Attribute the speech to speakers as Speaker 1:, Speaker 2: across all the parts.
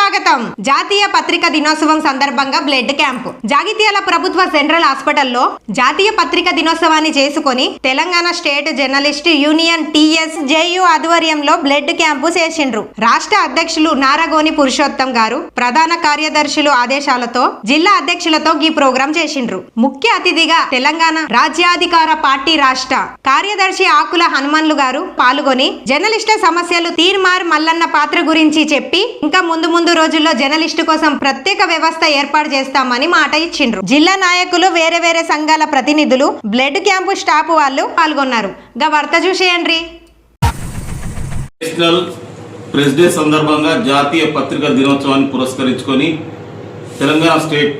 Speaker 1: స్వాగతం. జాతీయ పత్రిక దినోత్సవం సందర్భంగా బ్లడ్ క్యాంప్. జాగిత్యాల ప్రభుత్వ సెంట్రల్ హాస్పిటల్లో జాతీయ పత్రిక దినోత్సవాన్ని చేసుకొని Telangana state journalist union TS JU ఆధ్వర్యంలో బ్లడ్ క్యాంపు చేసిండ్రు. రాష్ట్ర అధ్యక్షులు నారాగోని పురుషోత్తం గారు ప్రధాన కార్యదర్శులు ఆదేశాలతో జిల్లా అధ్యక్షులతో ఈ ప్రోగ్రాం చేసిండ్రు. ముఖ్య అతిథిగా తెలంగాణ రాజ్యాధికార పార్టీ రాష్ట్ర కార్యదర్శి ఆకుల హనుమన్లు గారు పాల్గొని జర్నలిస్టుల సమస్యలు తీర్మార్ మల్లన్న పాత్ర గురించి చెప్పి ఇంకా ముందు ముందు రోజుల్లో జర్నలిస్టు కోసం ప్రత్యేక వ్యవస్థ ఏర్పాటు చేస్తామని మాట ఇచ్చిండ్రు. జిల్లా నాయకులు వేరే వేరే సంఘాల ప్రతినిధులు బ్లడ్ క్యాంపు స్టాఫ్ వాళ్ళు పాల్గొన్నారు. గా వార్త చూసేయండి.
Speaker 2: నేషనల్ ప్రెస్ డే సందర్భంగా జాతీయ పత్రికా దినోత్సవాన్ని పురస్కరించుకొని తెలంగాణ స్టేట్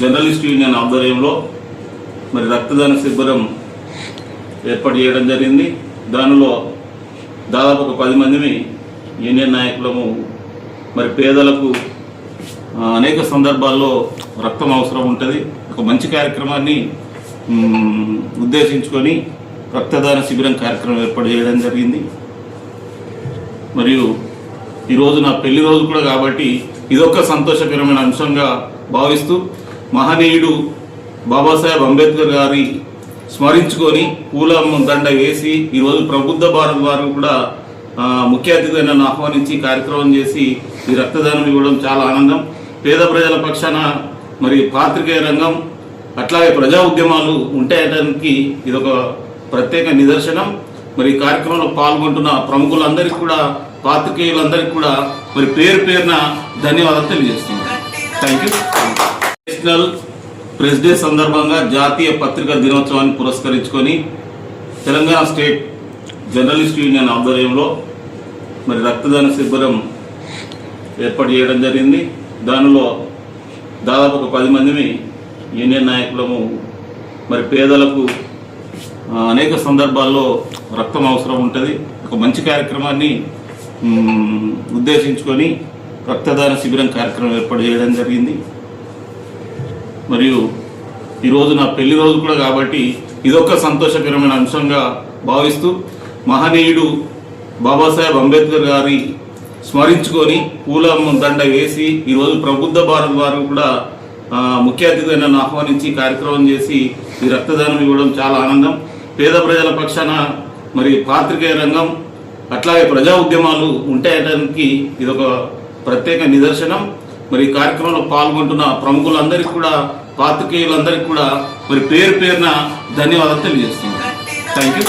Speaker 2: జర్నలిస్ట్ యూనియన్ ఆధ్వర్యంలో మరి రక్తదాన శిబిరం ఏర్పాటు చేయడం జరిగింది. దానిలో దాదాపు ఒక పది మందిని యూనియన్ నాయకులము మరి పేదలకు అనేక సందర్భాల్లో రక్తం అవసరం ఉంటుంది. ఒక మంచి కార్యక్రమాన్ని ఉద్దేశించుకొని రక్తదాన శిబిరం కార్యక్రమం ఏర్పాటు చేయడం జరిగింది. మరియు ఈరోజు నా పెళ్ళి రోజు కూడా కాబట్టి ఇదొక సంతోషకరమైన అంశంగా భావిస్తూ మహనీయుడు బాబాసాహెబ్ అంబేద్కర్ గారి స్మరించుకొని పూల దండ వేసి ఈరోజు ప్రబుద్ధ భారత్ వారు కూడా ముఖ్య అతిథిగా నన్ను ఆహ్వానించి కార్యక్రమం చేసి ఈ రక్తదానం ఇవ్వడం చాలా ఆనందం. పేద ప్రజల పక్షాన మరి పాత్రికేయ రంగం అట్లాగే ప్రజా ఉద్యమాలు ఉంటాయడానికి ఇదొక ప్రత్యేక నిదర్శనం. మరి ఈ కార్యక్రమంలో పాల్గొంటున్న ప్రముఖులందరికీ కూడా పాత్రికేయులందరికీ కూడా మరి పేరు పేరున ధన్యవాదాలు తెలియజేస్తున్నాను. Thank you national press day సందర్భంగా జాతీయ పత్రికా దినోత్సవాన్ని పురస్కరించుకొని తెలంగాణ స్టేట్ జర్నలిస్ట్ యూనియన్ ఆధ్వర్యంలో మరి రక్తదాన శిబిరం ఏర్పాటు చేయడం జరిగింది. దానిలో దాదాపు ఒక పది మందిని యూనియన్ నాయకులము మరి పేదలకు అనేక సందర్భాల్లో రక్తం అవసరం ఉంటుంది. ఒక మంచి కార్యక్రమాన్ని ఉద్దేశించుకొని రక్తదాన శిబిరం కార్యక్రమం ఏర్పాటు చేయడం జరిగింది. మరియు ఈరోజు నా పెళ్ళి రోజు కూడా కాబట్టి ఇదొక సంతోషకరమైన అంశంగా భావిస్తూ మహనీయుడు బాబాసాహెబ్ అంబేద్కర్ గారి స్మరించుకొని పూల దండ వేసి ఈరోజు ప్రబుద్ధ భారత్ వారు కూడా ముఖ్య అతిథి నన్ను ఆహ్వానించి కార్యక్రమం చేసి ఈ రక్తదానం ఇవ్వడం చాలా ఆనందం. పేద ప్రజల పక్షాన మరి పాత్రికేయ రంగం అట్లాగే ప్రజా ఉద్యమాలు ఉంటాయడానికి ఇదొక ప్రత్యేక నిదర్శనం. మరి కార్యక్రమంలో పాల్గొంటున్న ప్రముఖులందరికీ కూడా పాత్రికేయులందరికీ కూడా మరి పేరు పేరున ధన్యవాదాలు తెలియజేస్తున్నాను. Thank you